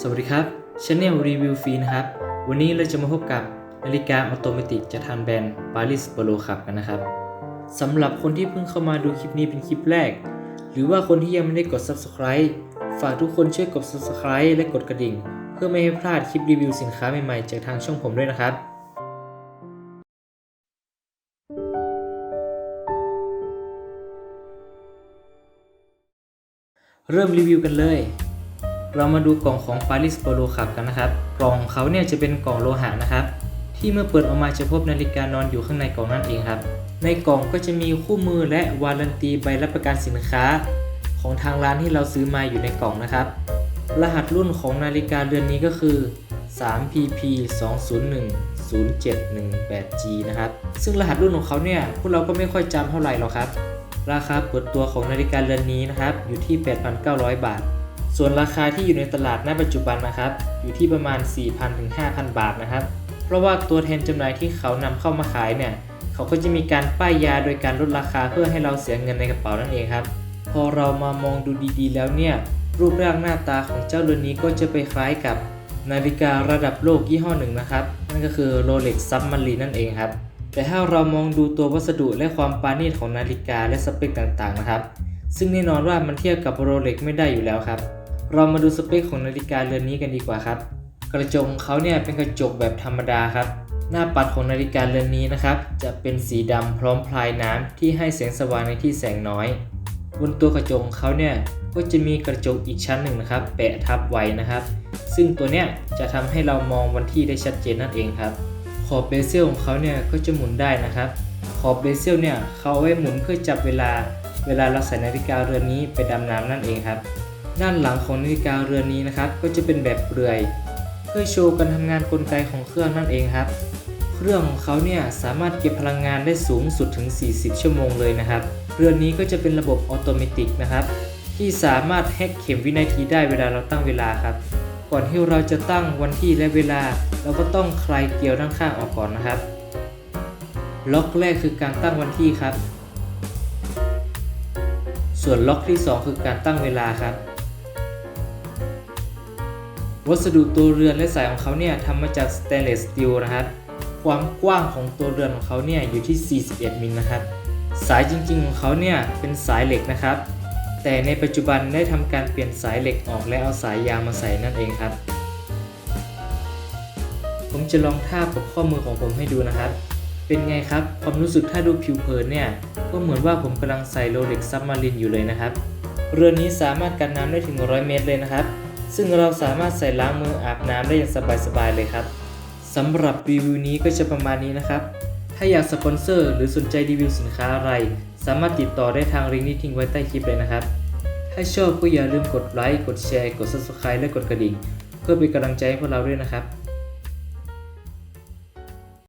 สวัสดีครับช n แนลรีวิวฟรีนะครับ วันนี้เราจะมาพบกับนาฬิกาออโตเมติกจากทางแบรนด์ Paris Polo ครับกันนะครับสำหรับคนที่เพิ่งเข้ามาดูคลิปนี้เป็นคลิปแรก หรือว่าคนที่ยังไม่ได้กด Subscribe ฝากทุกคนช่วยกด Subscribe และกดกระดิ่ง เพื่อไม่ให้พลาดคลิปรีวิวสินค้าใหม่ๆ จากทางช่องผมด้วยนะครับเริ่มรีวิวกันเลย เรามาดูกล่องของ Paris Polo ขับกันนะครับ กล่องของเขาเนี่ยจะเป็นกล่องโลหะนะครับ ที่เมื่อเปิดออกมาจะพบนาฬิกานอนอยู่ข้างในกล่องนั่นเองครับ ในกล่องก็จะมีคู่มือและวารันตีใบรับประกันสินค้า ของทางร้านที่เราซื้อมาอยู่ในกล่องนะครับ รหัสรุ่นของนาฬิกาเรือนนี้ก็คือ 3PP 201 0718G นะครับ ซึ่งรหัสรุ่นของเขาเนี่ยพวกเราก็ไม่ค่อยจำเท่าไหร่หรอกครับ ราคาเปิดตัวของนาฬิกาเรือนนี้นะครับอยู่ที่ 8,900 บาท ส่วนราคาที่อยู่ในตลาดณปัจจุบันนะครับ อยู่ที่ประมาณ 4,000ถึง5,000 บาทนะครับ เพราะว่าตัวแทนจำหน่ายที่เขานำเข้ามาขายเนี่ยเขาก็จะมีการป้ายยาโดยการลดราคาเพื่อให้เราเสียเงินในกระเป๋านั่นเองครับ พอเรามามองดูดีๆ แล้วเนี่ยรูปร่างหน้าตาของเจ้าเรือนนี้ก็จะไปคล้ายกับนาฬิการะดับโลกยี่ห้อหนึ่งนะครับ นั่นก็คือ Rolex Submarine นั่นเองครับ แต่ถ้าเรามองดูตัววัสดุและความปราณีตของนาฬิกาและสเปคต่างๆนะครับ ซึ่งแน่นอนว่ามันเทียบกับ Rolex ไม่ได้อยู่แล้วครับ เรามาดูสเปคของนาฬิกาเรือนนี้กันดีกว่าครับ กระจกของเขาเนี่ยเป็นกระจกแบบธรรมดาครับ หน้าปัดของนาฬิกาเรือนนี้นะครับ จะเป็นสีดำพร้อมพลายน้ำที่ให้แสงสว่างในที่แสงน้อย บนตัวกระจกของเขาเนี่ยก็จะมีกระจกอีกชั้นหนึ่งนะครับแปะทับไว้นะครับ ซึ่งตัวเนี้ยจะทำให้เรามองวันที่ได้ชัดเจนนั่นเองครับขอบเบเซลของเขาเนี่ยก็จะหมุนได้นะครับ ขอบเบเซลเนี่ยเขาเอาไว้หมุนเพื่อจับเวลาเวลาเราใส่นาฬิกาเรือนนี้ไปดำน้ำนั่นเองครับ ด้านหลังของนาฬิกาเรือนนี้นะครับ ก็จะเป็นแบบเปลือย เพื่อโชว์การทำงานกลไกของเครื่องนั่นเองครับ เครื่องของเขาเนี่ยสามารถเก็บพลังงานได้สูงสุดถึง 40 ชั่วโมงเลยนะครับ เรือนนี้ก็จะเป็นระบบออโตเมตินะครับที่สามารถแฮกเข็มวินาทีได้เวลาเราตั้งเวลาครับ ก่อนที่เราจะตั้งวันที่และเวลา เราก็ต้องคลายเกลียวด้านข้างออกก่อนนะครับ ล็อกแรกคือการตั้งวันที่ครับ ส่วนล็อกที่ 2 คือการตั้งเวลาครับ วัสดุตัวเรือนและสายของเขาเนี่ยทำมาจากสเตนเลสสตีลนะครับ ความกว้างของตัวเรือนของเขาเนี่ยอยู่ที่ 41มิลนะครับ สายจริงๆของเขาเนี่ยเป็นสายเหล็กนะครับ แต่ในปัจจุบันได้ทำการเปลี่ยนสายเหล็กออกและเอาสายยางมาใส่นั่นเองครับ ผมจะลองทาบกับข้อมือของผมให้ดูนะครับ เป็นไงครับความรู้สึกถ้าดูผิวเผินเนี่ยก็เหมือนว่าผมกำลังใส่โรเล็กซับมารินอยู่เลยนะครับ เรือนนี้สามารถกันน้ำได้ถึง 100 เมตรเลยนะครับ ซึ่งเราสามารถใส่ล้างมืออาบน้ำได้อย่างสบายๆเลยครับสำหรับรีวิวนี้ก็จะประมาณนี้นะครับ ถ้าอยากสปอนเซอร์หรือสนใจรีวิวสินค้าอะไร สามารถติดต่อได้ทางลิงก์ที่ทิ้งไว้ใต้คลิปเลยนะครับ ถ้าชอบก็อย่าลืมกดไลค์ กดแชร์ กด subscribe และกดกระดิ่ง เพื่อเป็นกำลังใจให้พวกเราด้วยนะครับ